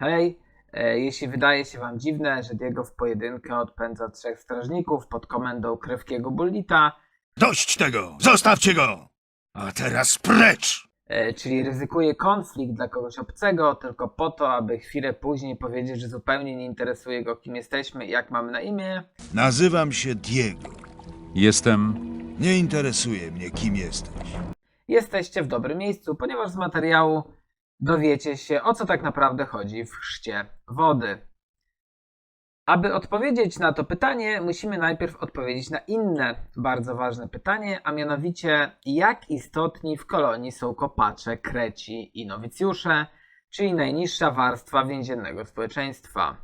Hej, e, jeśli wydaje się wam dziwne, że Diego w pojedynkę odpędza trzech strażników pod komendą krewkiego bullita, Dość tego! Zostawcie go! A teraz precz! e, czyli ryzykuje konflikt dla kogoś obcego tylko po to, aby chwilę później powiedzieć, że zupełnie nie interesuje go kim jesteśmy i jak mamy na imię, Nazywam się Diego. Jestem. Nie interesuje mnie, kim jesteś. jesteście w dobrym miejscu, ponieważ z materiału dowiecie się, o co tak naprawdę chodzi w chrzcie wody. Aby odpowiedzieć na to pytanie, musimy najpierw odpowiedzieć na inne bardzo ważne pytanie, a mianowicie, jak istotni w kolonii są kopacze, kreci i nowicjusze, czyli najniższa warstwa więziennego społeczeństwa.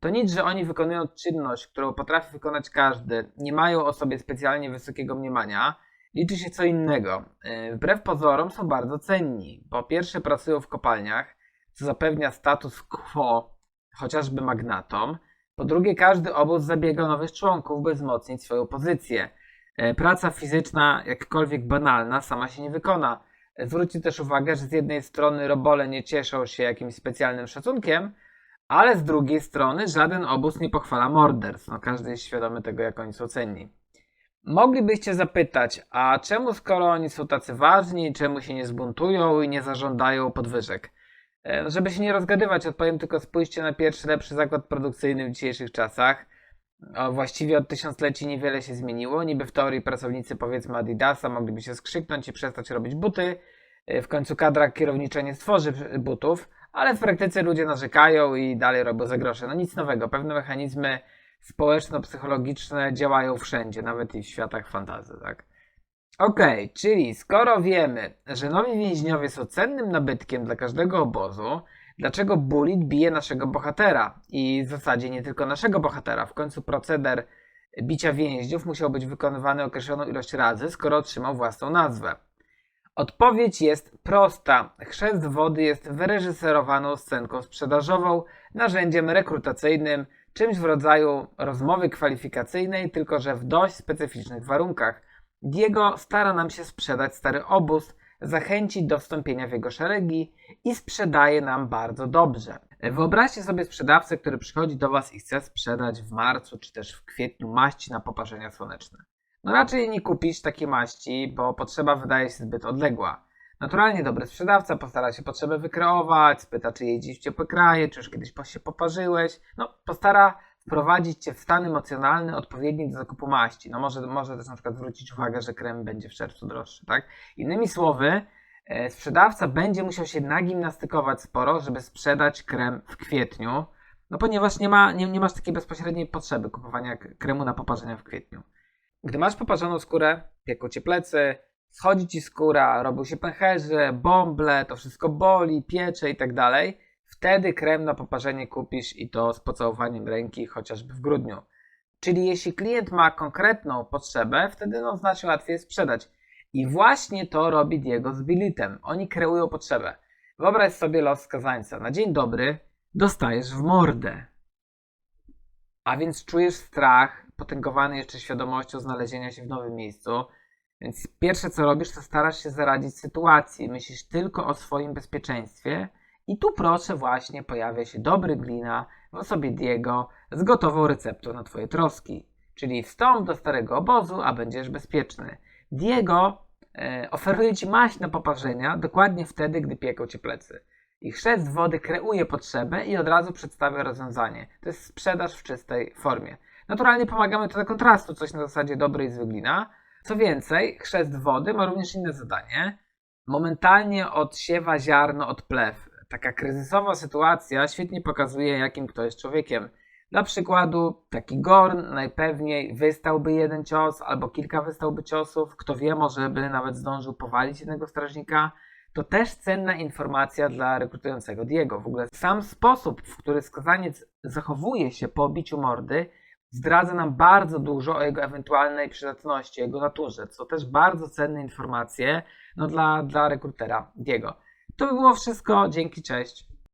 To nic, że oni wykonują czynność, którą potrafi wykonać każdy, nie mają o sobie specjalnie wysokiego mniemania, liczy się co innego. Yy, Wbrew pozorom są bardzo cenni. Po pierwsze pracują w kopalniach, co zapewnia status quo chociażby magnatom. Po drugie każdy obóz zabiega nowych członków, by wzmocnić swoją pozycję. Yy, Praca fizyczna, jakkolwiek banalna, sama się nie wykona. Yy, Zwróćcie też uwagę, że z jednej strony robole nie cieszą się jakimś specjalnym szacunkiem, ale z drugiej strony żaden obóz nie pochwala morderstw. No, każdy jest świadomy tego, jak oni są cenni. Moglibyście zapytać, a czemu skoro oni są tacy ważni, czemu się nie zbuntują i nie zażądają podwyżek? E, no, Żeby się nie rozgadywać, odpowiem tylko spójrzcie na pierwszy lepszy zakład produkcyjny w dzisiejszych czasach. O, właściwie od tysiącleci niewiele się zmieniło. Niby w teorii pracownicy powiedzmy Adidasa mogliby się skrzyknąć i przestać robić buty. E, W końcu kadra kierownicza nie stworzy butów, ale w praktyce ludzie narzekają i dalej robią za grosze. No nic nowego. Pewne mechanizmy społeczno-psychologiczne działają wszędzie, nawet i w światach fantazy, tak? Okej, czyli skoro wiemy, że nowi więźniowie są cennym nabytkiem dla każdego obozu, dlaczego Bullet bije naszego bohatera? I w zasadzie nie tylko naszego bohatera. W końcu proceder bicia więźniów musiał być wykonywany określoną ilość razy, skoro otrzymał własną nazwę. Odpowiedź jest prosta. Chrzest wody jest wyreżyserowaną scenką sprzedażową, narzędziem rekrutacyjnym, czymś w rodzaju rozmowy kwalifikacyjnej, tylko że w dość specyficznych warunkach. Diego stara nam się sprzedać stary obóz, zachęcić do wstąpienia w jego szeregi i sprzedaje nam bardzo dobrze. Wyobraźcie sobie sprzedawcę, który przychodzi do Was i chce sprzedać w marcu czy też w kwietniu maści na poparzenia słoneczne. No raczej nie kupisz takiej maści, bo potrzeba wydaje się zbyt odległa. Naturalnie dobry sprzedawca postara się potrzebę wykreować, spyta czy jeździsz w ciepłe kraje, czy już kiedyś się poparzyłeś. No, postara wprowadzić cię w stan emocjonalny odpowiedni do zakupu maści. No może, może też na przykład zwrócić uwagę, że krem będzie w czerwcu droższy, tak? Innymi słowy, e, sprzedawca będzie musiał się nagimnastykować sporo, żeby sprzedać krem w kwietniu, no ponieważ nie, ma, nie, nie masz takiej bezpośredniej potrzeby kupowania kremu na poparzenia w kwietniu. Gdy masz poparzoną skórę, pieką cię plecy, schodzi ci skóra, robią się pęcherze, bąble, to wszystko boli, piecze i tak dalej, wtedy krem na poparzenie kupisz i to z pocałowaniem ręki chociażby w grudniu. Czyli jeśli klient ma konkretną potrzebę, wtedy no znacznie łatwiej jest sprzedać. I właśnie to robi Diego z Bilitem. Oni kreują potrzebę. Wyobraź sobie los skazańca. Na dzień dobry dostajesz w mordę. A więc czujesz strach, potęgowany jeszcze świadomością znalezienia się w nowym miejscu. Więc pierwsze co robisz, to starasz się zaradzić sytuacji. Myślisz tylko o swoim bezpieczeństwie. I tu proszę właśnie pojawia się dobry glina w osobie Diego z gotową receptą na twoje troski. Czyli wstąp do starego obozu, a będziesz bezpieczny. Diego e, oferuje ci maść na poparzenia dokładnie wtedy, gdy pieką cię plecy. I chrzest wody kreuje potrzebę i od razu przedstawia rozwiązanie. To jest sprzedaż w czystej formie. Naturalnie pomagamy to do kontrastu, coś na zasadzie dobrej zwyglina. Co więcej, chrzest wody ma również inne zadanie. Momentalnie odsiewa ziarno od plew. Taka kryzysowa sytuacja świetnie pokazuje, jakim kto jest człowiekiem. Dla przykładu, taki Gorn najpewniej wystałby jeden cios albo kilka wystałby ciosów. Kto wie, może by nawet zdążył powalić jednego strażnika. To też cenna informacja dla rekrutującego Diego. W ogóle sam sposób, w który skazaniec zachowuje się po obiciu mordy, zdradza nam bardzo dużo o jego ewentualnej przydatności, jego naturze, co też bardzo cenne informacje no, dla, dla rekrutera Diego. To by było wszystko. Dzięki, cześć.